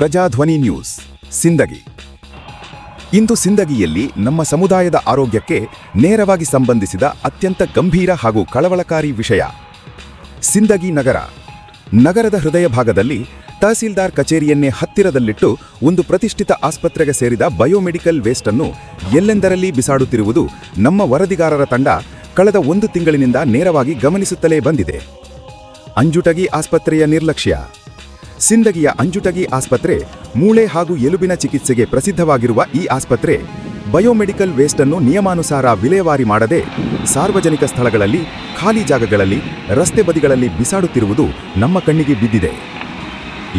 Prajadhwani news, Sindagi. ಇಂದು ಸಿಂದಗಿಯಲ್ಲಿ ನಮ್ಮ ಸಮುದಾಯದ ಆರೋಗ್ಯಕ್ಕೆ ನೇರವಾಗಿ ಸಂಬಂಧಿಸಿದ ಅತ್ಯಂತ ಗಂಭೀರ ಹಾಗೂ ಕಳವಳಕಾರಿ ವಿಷಯ. ಸಿಂದಗಿ ನಗರ. ನಗರದ ಹೃದಯ ಭಾಗದಲ್ಲಿ ತಹಸೀಲ್ದಾರ್ ಕಚೇರಿಯನ್ನೇ ಹತ್ತಿರದಲ್ಲಿಟ್ಟು ಒಂದು ಪ್ರತಿಷ್ಠಿತ ಆಸ್ಪತ್ರೆಗೆ ಸೇರಿದ ಬಯೋಮೆಡಿಕಲ್ ವೇಸ್ಟ್ ಅನ್ನು ಎಲ್ಲೆಂದರಲ್ಲಿ ಬಿಸಾಡುತ್ತಿರುವುದು ನಮ್ಮ ವರದಿಗಾರರ ತಂಡ ಕಳೆದ ಒಂದು ತಿಂಗಳಿನಿಂದ ನೇರವಾಗಿ ಗಮನಿಸುತ್ತಲೇ ಬಂದಿದೆ. ಅಂಜುಟಗಿ ಆಸ್ಪತ್ರೆಯ ನಿರ್ಲಕ್ಷ್ಯ. ಸಿಂದಗಿಯ ಅಂಜುಟಗಿ ಆಸ್ಪತ್ರೆ, ಮೂಳೆ ಹಾಗೂ ಎಲುಬಿನ ಚಿಕಿತ್ಸೆಗೆ ಪ್ರಸಿದ್ಧವಾಗಿರುವ ಈ ಆಸ್ಪತ್ರೆ, ಬಯೋಮೆಡಿಕಲ್ ವೇಸ್ಟ್ ಅನ್ನು ನಿಯಮಾನುಸಾರ ವಿಲೇವಾರಿ ಮಾಡದೆ ಸಾರ್ವಜನಿಕ ಸ್ಥಳಗಳಲ್ಲಿ, ಖಾಲಿ ಜಾಗಗಳಲ್ಲಿ, ರಸ್ತೆ ಬದಿಗಳಲ್ಲಿ ಬಿಸಾಡುತ್ತಿರುವುದು ನಮ್ಮ ಕಣ್ಣಿಗೆ ಬಿದ್ದಿದೆ.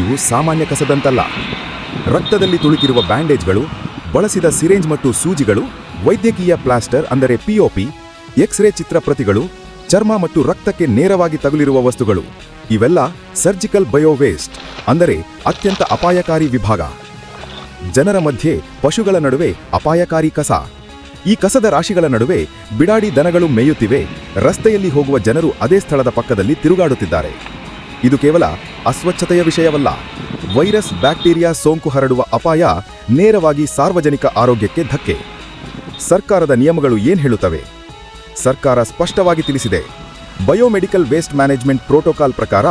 ಇವು ಸಾಮಾನ್ಯ ಕಸದಂತಲ್ಲ. ರಕ್ತದಲ್ಲಿ ತುಳುಕಿರುವ ಬ್ಯಾಂಡೇಜ್ಗಳು, ಬಳಸಿದ ಸಿರೇಂಜ್ ಮತ್ತು ಸೂಜಿಗಳು, ವೈದ್ಯಕೀಯ ಪ್ಲಾಸ್ಟರ್ ಅಂದರೆ ಪಿಒಪಿ ಎಕ್ಸ್ರೇ ಚಿತ್ರಪ್ರತಿಗಳು ಚರ್ಮ ಮತ್ತು ರಕ್ತಕ್ಕೆ ನೇರವಾಗಿ ತಗುಲಿರುವ ವಸ್ತುಗಳು. ಇವೆಲ್ಲ ಸರ್ಜಿಕಲ್ ಬಯೋ ವೇಸ್ಟ್ ಅಂದರೆ ಅತ್ಯಂತ ಅಪಾಯಕಾರಿ ವಿಭಾಗ. ಜನರ ಮಧ್ಯೆ ಪಶುಗಳ ನಡುವೆ ಅಪಾಯಕಾರಿ ಕಸ. ಈ ಕಸದ ರಾಶಿಗಳ ನಡುವೆ ಬಿಡಾಡಿ ದನಗಳು ಮೇಯುತ್ತಿವೆ, ರಸ್ತೆಯಲ್ಲಿ ಹೋಗುವ ಜನರು ಅದೇ ಸ್ಥಳದ ಪಕ್ಕದಲ್ಲಿ ತಿರುಗಾಡುತ್ತಿದ್ದಾರೆ. ಇದು ಕೇವಲ ಅಸ್ವಚ್ಛತೆಯ ವಿಷಯವಲ್ಲ. ವೈರಸ್, ಬ್ಯಾಕ್ಟೀರಿಯಾ ಸೋಂಕು ಹರಡುವ ಅಪಾಯ ನೇರವಾಗಿ ಸಾರ್ವಜನಿಕ ಆರೋಗ್ಯಕ್ಕೆ ಧಕ್ಕೆ. ಸರ್ಕಾರದ ನಿಯಮಗಳು ಏನ್ ಹೇಳುತ್ತವೆ? ಸರ್ಕಾರ ಸ್ಪಷ್ಟವಾಗಿ ತಿಳಿಸಿದೆ. ಬಯೋಮೆಡಿಕಲ್ ವೇಸ್ಟ್ ಮ್ಯಾನೇಜ್ಮೆಂಟ್ ಪ್ರೋಟೋಕಾಲ್ ಪ್ರಕಾರ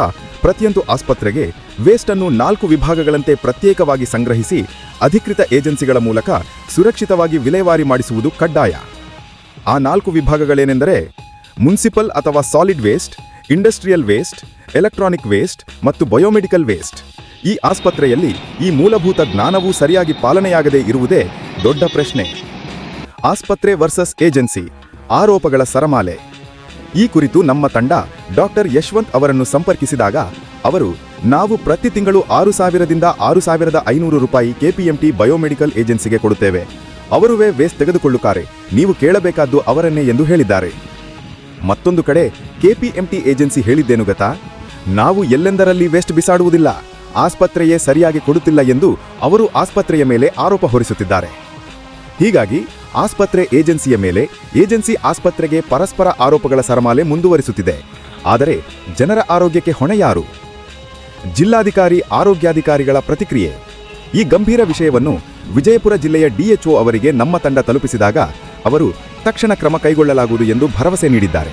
ಪ್ರತಿಯೊಂದು ಆಸ್ಪತ್ರೆಗೆ ವೇಸ್ಟ್ ಅನ್ನು ನಾಲ್ಕು ವಿಭಾಗಗಳಂತೆ ಪ್ರತ್ಯೇಕವಾಗಿ ಸಂಗ್ರಹಿಸಿ ಅಧಿಕೃತ ಏಜೆನ್ಸಿಗಳ ಮೂಲಕ ಸುರಕ್ಷಿತವಾಗಿ ವಿಲೇವಾರಿ ಮಾಡಿಸುವುದು ಕಡ್ಡಾಯ. ಆ ನಾಲ್ಕು ವಿಭಾಗಗಳೇನೆಂದರೆ ಮುನ್ಸಿಪಲ್ ಅಥವಾ solid waste, industrial waste, electronic waste ಮತ್ತು ಬಯೋಮೆಡಿಕಲ್ ವೇಸ್ಟ್. ಈ ಆಸ್ಪತ್ರೆಯಲ್ಲಿ ಈ ಮೂಲಭೂತ ಜ್ಞಾನವೂ ಸರಿಯಾಗಿ ಪಾಲನೆಯಾಗದೇ ಇರುವುದೇ ದೊಡ್ಡ ಪ್ರಶ್ನೆ. ಆಸ್ಪತ್ರೆ ವರ್ಸಸ್ ಏಜೆನ್ಸಿ ಆರೋಪಗಳ ಸರಮಾಲೆ. ಈ ಕುರಿತು ನಮ್ಮ ತಂಡ ಡಾಕ್ಟರ್ ಯಶವಂತ್ ಅವರನ್ನು ಸಂಪರ್ಕಿಸಿದಾಗ ಅವರು, ನಾವು ಪ್ರತಿ ತಿಂಗಳು ಆರು ಸಾವಿರದಿಂದ ಆರು ಸಾವಿರದ ಐನೂರು ರೂಪಾಯಿ ಕೆಪಿಎಂಟಿ ಬಯೋಮೆಡಿಕಲ್ ಏಜೆನ್ಸಿಗೆ ಕೊಡುತ್ತೇವೆ. ಅವರುವೇ ವೇಸ್ಟ್ ತೆಗೆದುಕೊಳ್ಳುತ್ತಾರೆ. ನೀವು ಕೇಳಬೇಕಾದ್ದು ಅವರನ್ನೇ ಎಂದು ಹೇಳಿದ್ದಾರೆ. ಮತ್ತೊಂದು ಕಡೆ ಕೆಪಿಎಂಟಿ ಏಜೆನ್ಸಿ ಹೇಳಿದ್ದೇನು ಗೊತ್ತಾ ನಾವು ಎಲ್ಲೆಂದರಲ್ಲಿ ವೇಸ್ಟ್ ಬಿಸಾಡುವುದಿಲ್ಲ. ಆಸ್ಪತ್ರೆಯೇ ಸರಿಯಾಗಿ ಕೊಡುತ್ತಿಲ್ಲ ಎಂದು ಅವರು ಆಸ್ಪತ್ರೆಯ ಮೇಲೆ ಆರೋಪ ಹೊರಿಸುತ್ತಿದ್ದಾರೆ. ಹೀಗಾಗಿ ಆಸ್ಪತ್ರೆ ಏಜೆನ್ಸಿಯ ಮೇಲೆ ಏಜೆನ್ಸಿ ಆಸ್ಪತ್ರೆಗೆ ಪರಸ್ಪರ ಆರೋಪಗಳ ಸರಮಾಲೆ ಮುಂದುವರಿಸುತ್ತಿದೆ. ಆದರೆ ಜನರ ಆರೋಗ್ಯಕ್ಕೆ ಹೊಣೆ ಯಾರು? ಜಿಲ್ಲಾಧಿಕಾರಿ, ಆರೋಗ್ಯಾಧಿಕಾರಿಗಳ ಪ್ರತಿಕ್ರಿಯೆ. ಈ ಗಂಭೀರ ವಿಷಯವನ್ನು ವಿಜಯಪುರ ಜಿಲ್ಲೆಯ ಡಿಎಚ್ಒ ಅವರಿಗೆ ನಮ್ಮ ತಂಡ ತಲುಪಿಸಿದಾಗ ಅವರು ತಕ್ಷಣ ಕ್ರಮ ಕೈಗೊಳ್ಳಲಾಗುವುದು ಎಂದು ಭರವಸೆ ನೀಡಿದ್ದಾರೆ.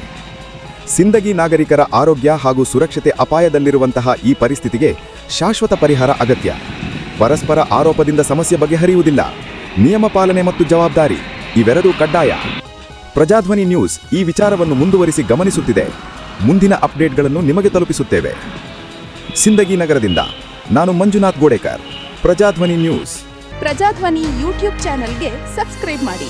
ಸಿಂದಗಿ ನಾಗರಿಕರ ಆರೋಗ್ಯ ಹಾಗೂ ಸುರಕ್ಷತೆ ಅಪಾಯದಲ್ಲಿರುವಂತಹ ಈ ಪರಿಸ್ಥಿತಿಗೆ ಶಾಶ್ವತ ಪರಿಹಾರ ಅಗತ್ಯ. ಪರಸ್ಪರ ಆರೋಪದಿಂದ ಸಮಸ್ಯೆ ಬಗೆಹರಿಯುವುದಿಲ್ಲ. ನಿಯಮ ಪಾಲನೆ ಮತ್ತು ಜವಾಬ್ದಾರಿ, ಇವೆರಡೂ ಕಡ್ಡಾಯ. ಪ್ರಜಾಧ್ವನಿ ನ್ಯೂಸ್ ಈ ವಿಚಾರವನ್ನು ಮುಂದುವರಿಸಿ ಗಮನಿಸುತ್ತಿದೆ. ಮುಂದಿನ ಅಪ್ಡೇಟ್ಗಳನ್ನು ನಿಮಗೆ ತಲುಪಿಸುತ್ತೇವೆ. ಸಿಂದಗಿ ನಗರದಿಂದ ನಾನು ಮಂಜುನಾಥ್ ಗೋಡೇಕರ್, ಪ್ರಜಾಧ್ವನಿ ನ್ಯೂಸ್. ಪ್ರಜಾಧ್ವನಿ ಯೂಟ್ಯೂಬ್ ಚಾನೆಲ್ಗೆ ಸಬ್ಸ್ಕ್ರೈಬ್ ಮಾಡಿ.